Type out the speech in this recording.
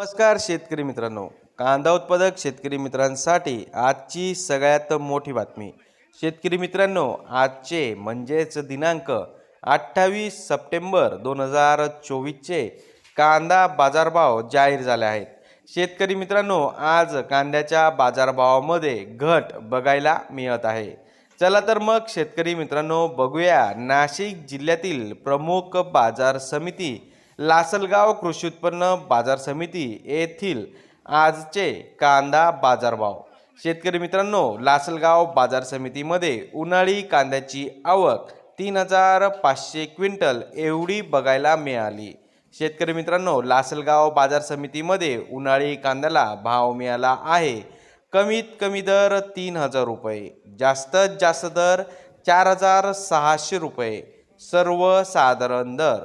नमस्कार शेतकरी मित्रांनो. कांदा उत्पादक शेतकरी मित्रांसाठी आजची सगळ्यात मोठी बातमी. शेतकरी मित्रांनो आजचे म्हणजेच दिनांक अठ्ठावीस सप्टेंबर दोन हजार चोवीसचे कांदा बाजारभाव जाहीर झाले आहेत. शेतकरी मित्रांनो आज कांद्याच्या बाजारभावामध्ये घट बघायला मिळत आहे. चला तर मग शेतकरी मित्रांनो बघूया नाशिक जिल्ह्यातील प्रमुख बाजार समिती लासलगाव कृषी उत्पन्न बाजार समिती येथील आजचे कांदा बाजारभाव. शेतकरी मित्रांनो लासलगाव बाजार समितीमध्ये उन्हाळी कांद्याची आवक तीन हजार पाचशे क्विंटल एवढी बघायला मिळाली. शेतकरी मित्रांनो लासलगाव बाजार समितीमध्ये उन्हाळी कांद्याला भाव मिळाला आहे. कमीत कमी दर तीन हजार रुपये जास्तीत जास्त दर चार हजार सहाशे रुपये. सर्वसाधारण दर